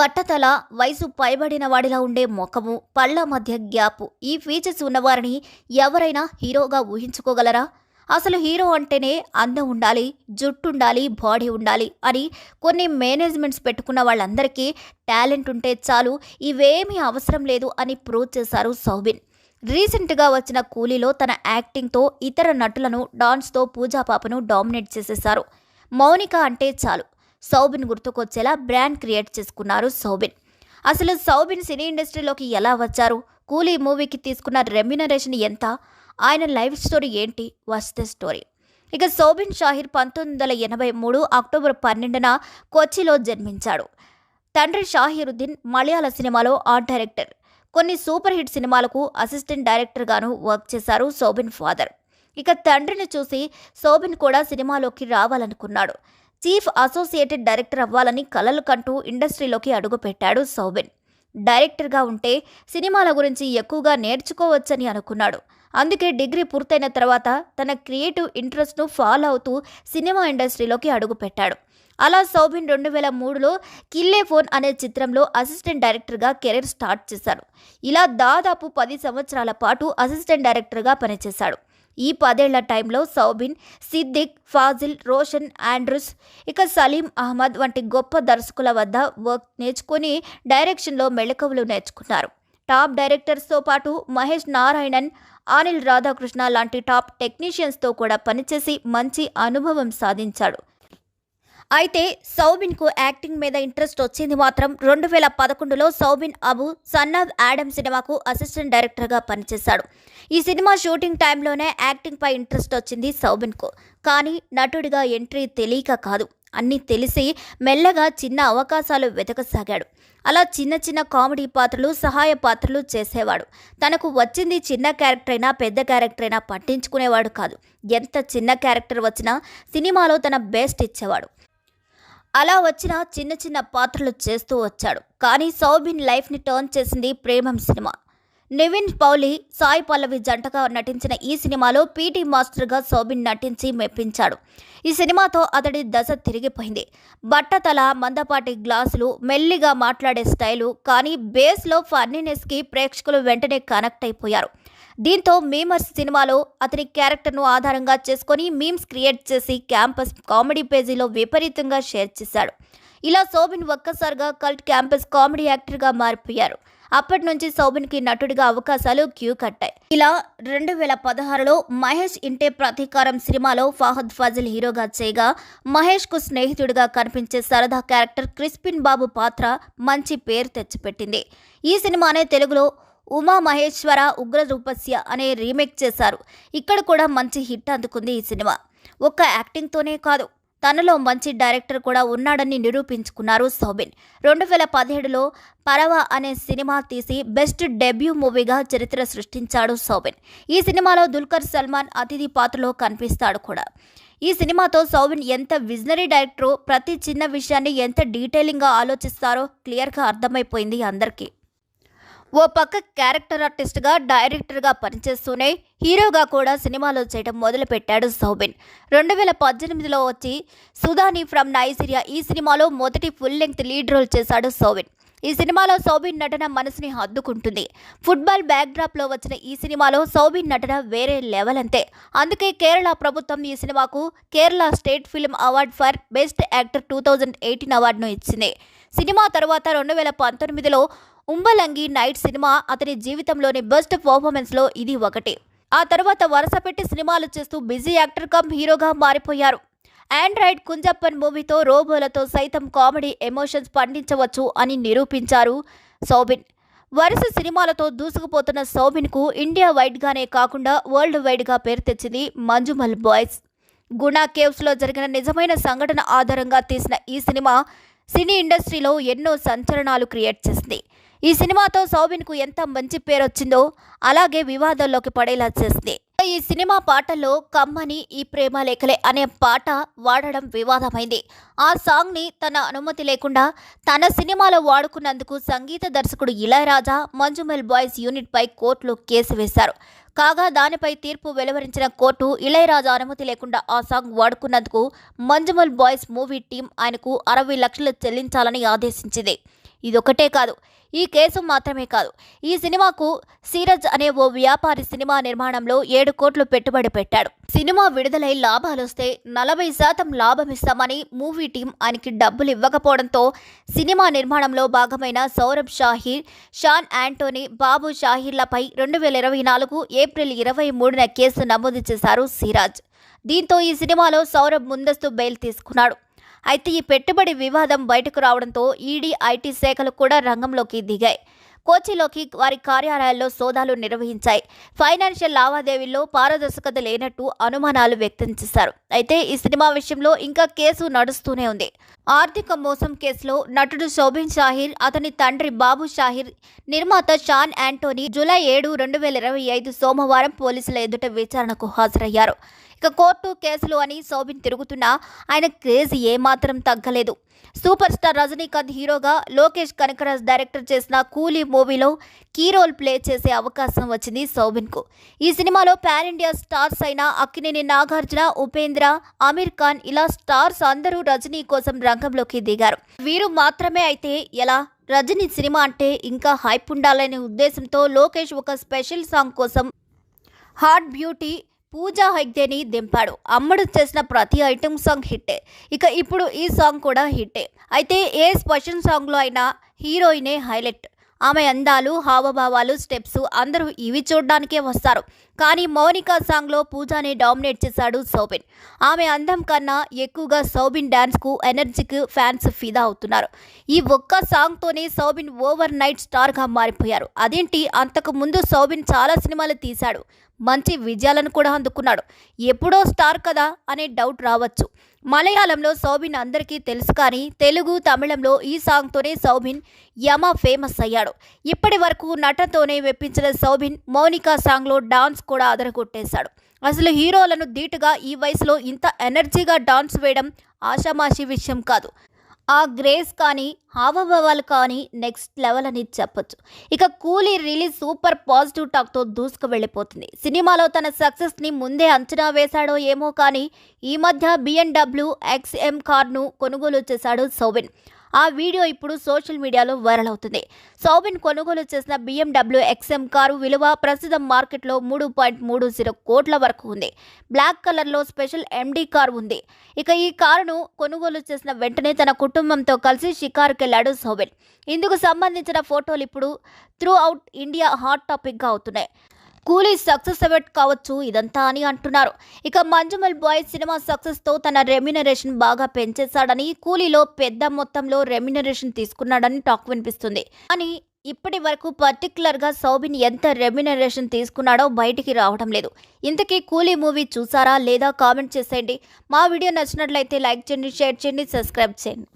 బట్టతల వయసు పైబడిన వాడిలా ఉండే ముఖము పళ్ళ మధ్య గ్యాప్ ఈ ఫీచర్స్ ఉన్నవారిని ఎవరైనా హీరోగా ఊహించుకోగలరా? అసలు హీరో అంటేనే అందం ఉండాలి జుట్టు ఉండాలి బాడీ ఉండాలి అని కొన్ని మేనేజ్మెంట్స్ పెట్టుకున్న వాళ్ళందరికీ టాలెంట్ ఉంటే చాలు ఇవేమీ అవసరం లేదు అని ప్రూవ్ చేశారు సౌబిన్. రీసెంట్గా వచ్చిన కూలీలో తన యాక్టింగ్తో ఇతర నటులను డాన్స్తో పూజా పాపను డామినేట్ చేసేశారు. మౌనిక అంటే చాలు. సౌబిన్ గుర్తుకొచ్చేలా బ్రాండ్ క్రియేట్ చేసుకున్నారు సౌబిన్. అసలు సౌబిన్ సినీ ఇండస్ట్రీలోకి ఎలా వచ్చారు? కూలీ మూవీకి తీసుకున్న రెమ్యునరేషన్ ఎంత? ఆయన లైఫ్ స్టోరీ ఏంటి? వస్ట్ ద స్టోరీ ఇక సోబిన్ షాహిర్ పంతొమ్మిది వందల ఎనభై మూడు అక్టోబర్ పన్నెండున కొచ్చిలో జన్మించాడు. తండ్రి షాహిరుద్దీన్ మలయాళ సినిమాలో ఆర్ట్ డైరెక్టర్. కొన్ని సూపర్ హిట్ సినిమాలకు అసిస్టెంట్ డైరెక్టర్గాను వర్క్ చేశారు సోబిన్ ఫాదర్. ఇక తండ్రిని చూసి సోబిన్ కూడా సినిమాలోకి రావాలనుకున్నాడు. చీఫ్ అసోసియేటెడ్ డైరెక్టర్ అవ్వాలని కలలు కంటూ ఇండస్ట్రీలోకి అడుగుపెట్టాడు సౌబిన్. డైరెక్టర్గా ఉంటే సినిమాల గురించి ఎక్కువగా నేర్చుకోవచ్చని అనుకున్నాడు. అందుకే డిగ్రీ పూర్తయిన తర్వాత తన క్రియేటివ్ ఇంట్రెస్ట్ను ఫాలో అవుతూ సినిమా ఇండస్ట్రీలోకి అడుగుపెట్టాడు. అలా సౌబిన్ రెండు వేల మూడులో కిల్లే ఫోన్ అనే చిత్రంలో అసిస్టెంట్ డైరెక్టర్గా కెరీర్ స్టార్ట్ చేశాడు ఇలా దాదాపు పది సంవత్సరాల పాటు అసిస్టెంట్ డైరెక్టర్గా పనిచేశాడు. ఈ పదేళ్ళ టైంలో సౌబిన్ సిద్దిక్ ఫాజిల్ రోషన్ ఆండ్రూస్ ఇక సలీం అహ్మద్ వంటి గొప్ప దర్శకుల వద్ద వర్క్ నేర్చుకుని డైరెక్షన్లో మెళకువలు నేర్చుకున్నారు. టాప్ డైరెక్టర్స్తో పాటు మహేష్ నారాయణన్ అనిల్ రాధాకృష్ణ లాంటి టాప్ టెక్నీషియన్స్తో కూడా పనిచేసి మంచి అనుభవం సాధించాడు. అయితే సౌబిన్కు యాక్టింగ్ మీద ఇంట్రెస్ట్ వచ్చింది మాత్రం రెండు వేల పదకొండులో Soubin Abu son of Adam సినిమాకు అసిస్టెంట్ డైరెక్టర్గా పనిచేశాడు. ఈ సినిమా షూటింగ్ టైంలోనే యాక్టింగ్ పై ఇంట్రెస్ట్ వచ్చింది సౌబిన్కు. కానీ నటుడిగా ఎంట్రీ తెలియక కాదు. అన్నీ తెలిసి మెల్లగా చిన్న అవకాశాలు వెతకసాగాడు. అలా చిన్న చిన్న కామెడీ పాత్రలు సహాయ పాత్రలు చేసేవాడు. తనకు వచ్చింది చిన్న క్యారెక్టర్ అయినా పెద్ద క్యారెక్టర్ అయినా పట్టించుకునేవాడు కాదు. ఎంత చిన్న క్యారెక్టర్ వచ్చినా సినిమాలో తన బెస్ట్ ఇచ్చేవాడు. అలా వచ్చిన చిన్న చిన్న పాత్రలు చేస్తూ వచ్చాడు. కానీ సౌబిన్ లైఫ్ని టర్న్ చేసింది ప్రేమం సినిమా. నివిన్ పౌలి సాయి పల్లవి జంటగా నటించిన ఈ సినిమాలో పీటీ మాస్టర్గా సౌబిన్ నటించి మెప్పించాడు. ఈ సినిమాతో అతడి దశ తిరిగిపోయింది. బట్టతల మందపాటి గ్లాసులు మెల్లిగా మాట్లాడే స్టైలు కానీ బేస్లో ఫన్నీనెస్కి ప్రేక్షకులు వెంటనే కనెక్ట్ అయిపోయారు. దీంతో మీమర్స్ సినిమాలో అతని క్యారెక్టర్ను ఆధారంగా చేసుకొని మీమ్స్ క్రియేట్ చేసి క్యాంపస్ కామెడీ పేజీలో విపరీతంగా షేర్ చేశాడు. ఇలా సోబిన్ ఒక్కసారిగా కల్ట్ క్యాంపస్ కామెడీ యాక్టర్గా మారిపోయారు. అప్పటి నుంచి సౌబిన్కి నటుడిగా అవకాశాలు క్యూ కట్టాయి. ఇలా రెండు వేల పదహారులో మహేష్ ఇంటే ప్రతీకారం సినిమాలో ఫహద్ ఫజిల్ హీరోగా చేయగా మహేష్కు స్నేహితుడిగా కనిపించే సరదా క్యారెక్టర్ క్రిస్పిన్ బాబు పాత్ర మంచి పేరు తెచ్చిపెట్టింది. ఈ సినిమానే తెలుగులో ఉమా మహేశ్వర ఉగ్ర రూపస్య అనే రీమేక్ చేశారు. ఇక్కడ కూడా మంచి హిట్ అందుకుంది ఈ సినిమా. ఒక్క యాక్టింగ్తోనే కాదు తనలో మంచి డైరెక్టర్ కూడా ఉన్నాడని నిరూపించుకున్నారు సౌబిన్. రెండు వేల పదిహేడులో పరవ అనే సినిమా తీసి బెస్ట్ డెబ్యూ మూవీగా చరిత్ర సృష్టించాడు సౌబిన్. ఈ సినిమాలో దుల్కర్ సల్మాన్ అతిథి పాత్రలో కనిపిస్తాడు కూడా. ఈ సినిమాతో సౌబిన్ ఎంత విజనరీ డైరెక్టరో ప్రతి చిన్న విషయాన్ని ఎంత డీటెయిలింగ్గా ఆలోచిస్తారో క్లియర్గా అర్థమైపోయింది అందరికీ. ఓ పక్క క్యారెక్టర్ ఆర్టిస్ట్గా డైరెక్టర్గా పనిచేస్తూనే హీరోగా కూడా సినిమాలు చేయడం మొదలుపెట్టాడు సౌబిన్. రెండు వేల పద్దెనిమిదిలో వచ్చి సుధాని ఫ్రమ్ నైజీరియా ఈ సినిమాలో మొదటి ఫుల్ లెంగ్త్ లీడ్ రోల్ చేశాడు సౌబిన్. ఈ సినిమాలో సౌబిన్ నటన మనసుని హద్దుకుంటుంది. ఫుట్బాల్ బ్యాక్డ్రాప్లో వచ్చిన ఈ సినిమాలో సౌబిన్ నటన వేరే లెవెల్ అంతే. అందుకే కేరళ ప్రభుత్వం ఈ సినిమాకు Kerala state film award for best actor two thousand eighteen అవార్డును ఇచ్చింది. సినిమా తర్వాత రెండు వేల పంతొమ్మిదిలో ఉంబలంగి నైట్ సినిమా అతని జీవితంలోని బెస్ట్ పర్ఫార్మెన్స్లో ఇది ఒకటి. ఆ తర్వాత వరసపెట్టి సినిమాలు చేస్తూ బిజీ యాక్టర్ కమ్ హీరోగా మారిపోయారు. ఆండ్రాయిడ్ కుంజప్పన్ మూవీతో రోబోలతో సైతం కామెడీ ఎమోషన్స్ పండించవచ్చు అని నిరూపించారు సౌబిన్. వరుస సినిమాలతో దూసుకుపోతున్న సౌబిన్కు ఇండియా వైడ్గానే కాకుండా వరల్డ్ వైడ్గా పేరు తెచ్చింది మంజుమల్ బాయ్స్. గుణా కేవ్స్లో జరిగిన నిజమైన సంఘటన ఆధారంగా తీసిన ఈ సినిమా సినీ ఇండస్ట్రీలో ఎన్నో సంచలనాలు క్రియేట్ చేసింది. ఈ సినిమాతో సౌబిన్కు ఎంత మంచి పేరు వచ్చిందో అలాగే వివాదాల్లోకి పడేలా చేసింది. ఈ సినిమా పాటల్లో కమ్మని ఈ ప్రేమ లేఖలే అనే పాట వాడడం వివాదమైంది. ఆ సాంగ్ని తన అనుమతి లేకుండా తన సినిమాలో వాడుకున్నందుకు సంగీత దర్శకుడు ఇళయరాజా మంజుమెల్ బాయ్స్ యూనిట్పై కోర్టులో కేసు వేశారు. కాగా దానిపై తీర్పు వెలువరించిన కోర్టు ఇళయరాజా అనుమతి లేకుండా ఆ సాంగ్ వాడుకున్నందుకు మంజుమల్ బాయ్స్ మూవీ టీం ఆయనకు అరవై లక్షలు చెల్లించాలని ఆదేశించింది. ఇదొకటే కాదు ఈ కేసు మాత్రమే కాదు. ఈ సినిమాకు సీరజ్ అనే ఓ వ్యాపారి సినిమా నిర్మాణంలో ఏడు కోట్లు పెట్టుబడి పెట్టాడు. సినిమా విడుదలై లాభాలొస్తే నలభై శాతం లాభమిస్తామని మూవీ టీం ఆయనకి డబ్బులు ఇవ్వకపోవడంతో సినిమా నిర్మాణంలో భాగమైన సౌరభ్ షాహీర్ షాన్ యాంటోనీ బాబు షాహీర్లపై రెండు వేల ఇరవై నాలుగు ఏప్రిల్ ఇరవై మూడున కేసు నమోదు చేశారు సిరాజ్. దీంతో ఈ సినిమాలో సౌరభ్ ముందస్తు బెయిల్ తీసుకున్నాడు. అయితే ఈ పెట్టుబడి వివాదం బయటకు రావడంతో ఈడీ ఐటీ శాఖలు కూడా రంగంలోకి దిగాయి. కోచిలోకి వారి కార్యాలయాల్లో సోదాలు నిర్వహించాయి. ఫైనాన్షియల్ లావాదేవీల్లో పారదర్శకత లేనట్టు అనుమానాలు వ్యక్తం చేశారు. అయితే ఈ సినిమా విషయంలో ఇంకా కేసు నడుస్తూనే ఉంది. ఆర్థిక మోసం కేసులో నటుడు శోభిన్ షాహిర్ అతని తండ్రి బాబు షాహిర్ నిర్మాత షాన్ యాంటోనీ జూలై ఏడు రెండు వేల ఇరవై ఐదు సోమవారం పోలీసుల ఎదుట విచారణకు హాజరయ్యారు. ఇక కోర్టు కేసులు అని శోభిన్ తిరుగుతున్నా ఆయన క్రేజ్ ఏమాత్రం తగ్గలేదు. సూపర్ స్టార్ రజనీకాంత్ హీరోగా లోకేష్ కనకరాజ్ డైరెక్టర్ చేసిన కూలీ మూవీలో కీ రోల్ ప్లే చేసే అవకాశం వచ్చింది శోభిన్కు. ఈ సినిమాలో పాన్ ఇండియా స్టార్స్ అయిన అక్కినేని నాగార్జున ఉపేంద్ర అమీర్ ఖాన్ ఇలా స్టార్స్ అందరూ రజనీ కోసం రంగంలోకి దిగారు. వీరు మాత్రమే అయితే ఎలా? రజనీ సినిమా అంటే ఇంకా హైప్ ఉండాలనే ఉద్దేశంతో లోకేష్ ఒక స్పెషల్ సాంగ్ కోసం హార్ట్ బ్యూటీ పూజా హెగ్దేని దింపాడు. అమ్మడు చేసిన ప్రతి ఐటెం సాంగ్ హిట్టే. ఇక ఇప్పుడు ఈ సాంగ్ కూడా హిట్టే. అయితే ఏ స్పెషల్ సాంగ్లో అయినా హీరోయినే హైలైట్. ఆమె అందాలు హావభావాలు స్టెప్స్ అందరూ ఇవి చూడడానికే వస్తారు. కానీ మౌనిక సాంగ్లో పూజాని డామినేట్ చేశాడు సౌబిన్ ఆమె అందం కన్నా ఎక్కువగా సౌబిన్ డ్యాన్స్కు ఎనర్జీకి ఫ్యాన్స్ ఫిదా అవుతున్నారు. ఈ ఒక్క సాంగ్తోనే సౌబిన్ ఓవర్ నైట్ స్టార్గా మారిపోయారు. అదేంటి? అంతకు ముందు సౌబిన్ చాలా సినిమాలు తీశాడు. మంచి విజయాలను కూడా అందుకున్నాడు. ఎప్పుడో స్టార్ కదా అనే డౌట్ రావచ్చు. మలయాళంలో సౌబిన్ అందరికీ తెలుసు కానీ తెలుగు తమిళంలో ఈ సాంగ్తోనే సౌబిన్ యమ ఫేమస్ అయ్యాడు. ఇప్పటి వరకు నటనతోనే మెప్పించిన సౌబిన్ మౌనికా సాంగ్లో డాన్స్ కూడా అదరగొట్టేశాడు. అసలు హీరోలను ధీటుగా ఈ వయసులో ఇంత ఎనర్జీగా డాన్స్ వేయడం ఆషామాషి విషయం కాదు. ఆ గ్రేస్ కానీ హావభావాలు కానీ నెక్స్ట్ లెవెల్ అని చెప్పొచ్చు. ఇక కూలీ రిలీజ్ సూపర్ పాజిటివ్ టాక్తో దూసుకు వెళ్ళిపోతుంది సినిమాలో తన సక్సెస్ని ముందే అంచనా వేశాడో ఏమో కానీ ఈ మధ్య బిఎన్డబ్ల్యూ ఎక్స్ఎం కార్ను కొనుగోలు చేశాడు సోవిన్ ఆ వీడియో ఇప్పుడు సోషల్ మీడియాలో వైరల్ అవుతుంది. సౌబిన్ కొనుగోలు చేసిన బిఎండబ్ల్యూ ఎక్స్ఎం కారు విలువ ప్రస్తుతం మార్కెట్లో మూడు పాయింట్ మూడు జీరో కోట్ల వరకు ఉంది. బ్లాక్ కలర్లో స్పెషల్ ఎండీ కార్ ఉంది. ఇక ఈ కారును కొనుగోలు చేసిన వెంటనే తన కుటుంబంతో కలిసి షికారుకెళ్ళాడు సౌబిన్. ఇందుకు సంబంధించిన ఫోటోలు ఇప్పుడు త్రూ అవుట్ ఇండియా హాట్ టాపిక్గా అవుతున్నాయి. కూలీ సక్సెస్ ఎవెట్ కావచ్చు ఇదంతా అని అంటున్నారు. ఇక మంజుమల్ బాయ్ సినిమా సక్సెస్తో తన రెమ్యునరేషన్ బాగా పెంచేశాడని కూలీలో పెద్ద మొత్తంలో రెమ్యునరేషన్ తీసుకున్నాడని టాక్ వినిపిస్తుంది. కానీ ఇప్పటి వరకు పర్టికులర్గా సౌబిన్ ఎంత రెమ్యునరేషన్ తీసుకున్నాడో బయటికి రావడం లేదు. ఇంతకీ కూలీ మూవీ చూసారా లేదా కామెంట్ చేసేయండి. మా వీడియో నచ్చినట్లయితే లైక్ చేయండి షేర్ చేయండి సబ్స్క్రైబ్ చేయండి.